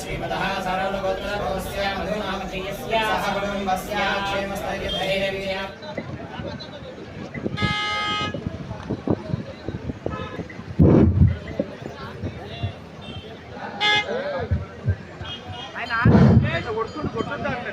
श्रीमदः सरलगोत्रभोस्य मधुनामधेयस्य सह कुटुम्बस्य क्षेमस्थैर्यधैर्य ఆయన కొడుతుండు కొట్టుంటారు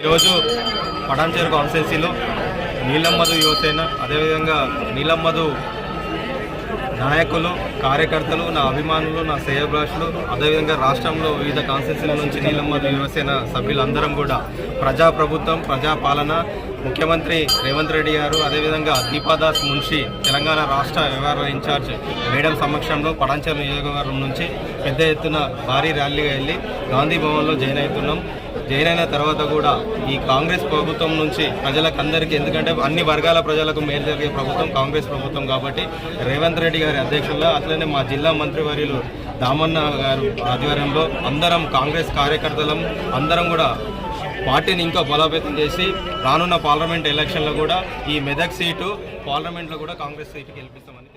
ఈరోజు పటాన్చేరు కాన్స్టిట్యున్సీలో నీలమ్మధు యువసేన అదేవిధంగా నీలమ్మధు నాయకులు కార్యకర్తలు నా అభిమానులు నా శ్రేయభిలాషులు అదేవిధంగా రాష్ట్రంలో వివిధ కాన్స్టిట్యూన్సీల నుంచి నీలమ్మ యువసేన సభ్యులందరం కూడా ప్రజాప్రభుత్వం ప్రజాపాలన ముఖ్యమంత్రి రేవంత్ రెడ్డి గారు అదేవిధంగా దీపాదాస్ మున్షి తెలంగాణ రాష్ట్ర వ్యవహారాల ఇన్ఛార్జ్ మేడం సమక్షంలో పటాన్చేరు నియోజకవర్గం నుంచి పెద్ద ఎత్తున భారీ ర్యాలీగా వెళ్ళి గాంధీ భవన్లో జాయిన్ అవుతున్నాం. జైన్ అయిన తర్వాత కూడా ఈ కాంగ్రెస్ ప్రభుత్వం నుంచి ప్రజలకు అందరికీ ఎందుకంటే అన్ని వర్గాల ప్రజలకు మేలు జరిగే ప్రభుత్వం కాంగ్రెస్ ప్రభుత్వం కాబట్టి రేవంత్ రెడ్డి గారు అధ్యక్షుల్లో అట్లనే మా జిల్లా మంత్రివర్యులు దామన్న గారు ఆధ్వర్యంలో అందరం కాంగ్రెస్ కార్యకర్తలం అందరం కూడా పార్టీని ఇంకా బలోపేతం చేసి రానున్న పార్లమెంట్ ఎలక్షన్లో కూడా ఈ మెదక్ సీటు పార్లమెంట్లో కూడా కాంగ్రెస్ సీటు గెలిపిస్తామని